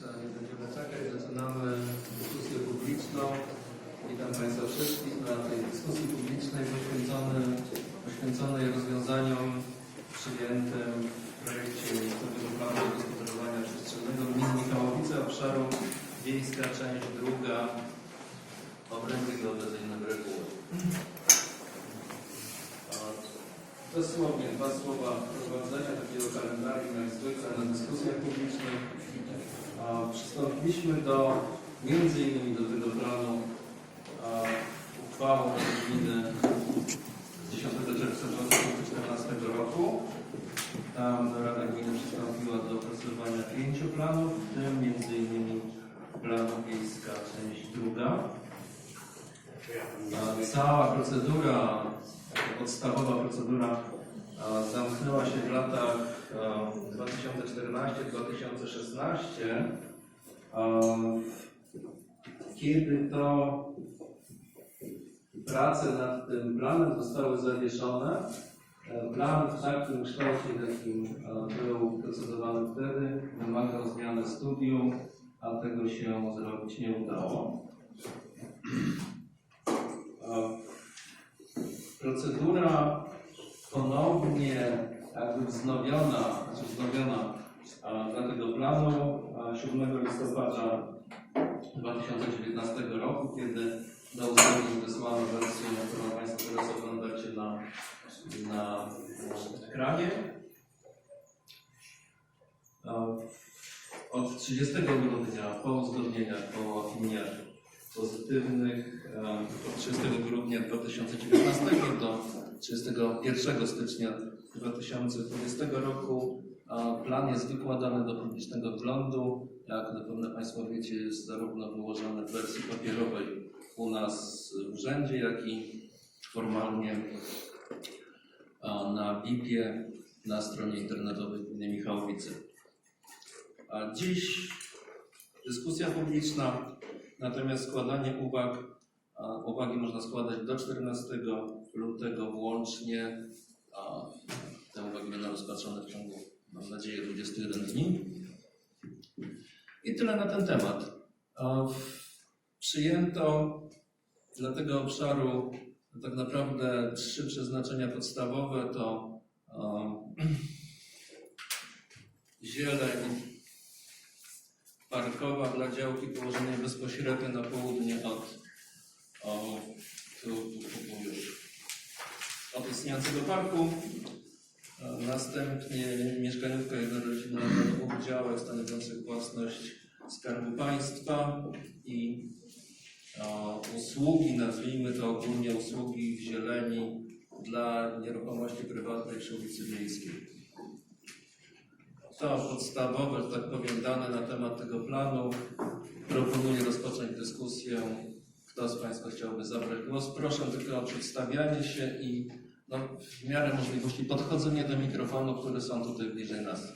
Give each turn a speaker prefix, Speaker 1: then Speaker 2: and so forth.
Speaker 1: Nie będziemy czekać, zaczynamy dyskusję publiczną. Witam Państwa wszystkich na tej dyskusji publicznej poświęconej, poświęconej rozwiązaniom przyjętym w projekcie miejscowego planu gospodarowania przestrzennego gminy Michałowice obszaru wiejska, część druga, obręby geodezyjne reguły. A Dosłownie dwa słowa Przystąpiliśmy do, między innymi do tego planu a, uchwałą gminy z 10 czerwca 2014 roku. Tam Rada Gminy przystąpiła do opracowania pięciu planów, w tym między innymi planu wiejska, część druga. A Cała procedura, podstawowa procedura a, zamknęła się w latach a, 2014-2016, a, kiedy to prace nad tym planem zostały zawieszone. E, Plan w takim kształcie, jakim e, był procedowany wtedy, wymagał zmiany studium, a tego się zrobić nie udało. E, Procedura ponownie jakby wznowiona, znaczy wznowiona dla tego planu e, 7 listopada 2019 roku, kiedy do uzgodnień wysłano wersję, którą Państwo teraz oglądacie na, na ekranie. Od 30 grudnia po uzgodnieniach, po opiniach pozytywnych od 30 grudnia 2019 do 31 stycznia 2020 roku plan jest wykładany do publicznego wglądu. Jak zapewne Państwo wiecie, jest zarówno wyłożony w wersji papierowej u nas w urzędzie, jak i formalnie na BIP-ie na stronie internetowej Gminy Michałowice. A dziś dyskusja publiczna, natomiast składanie uwag, uwagi można składać do 14 lutego włącznie. Te uwagi będą rozpatrzone w ciągu, mam nadzieję, 21 dni. I tyle na ten temat. Przyjęto dla tego obszaru tak naprawdę trzy przeznaczenia podstawowe to zieleń parkowa dla działki położonej bezpośrednio na południe od o, tu, tu, tu, od istniejącego parku. Następnie mieszkaniówka jednorodzinna na dwóch działach stanowiących własność Skarbu Państwa i o, usługi, nazwijmy to ogólnie usługi w zieleni dla nieruchomości prywatnej przy ulicy Wiejskiej. To podstawowe, że tak powiem, dane na temat tego planu. Proponuję rozpocząć dyskusję. Kto z Państwa chciałby zabrać głos? Proszę tylko o przedstawianie się i no, w miarę możliwości podchodzenie do mikrofonu, które są tutaj bliżej nas.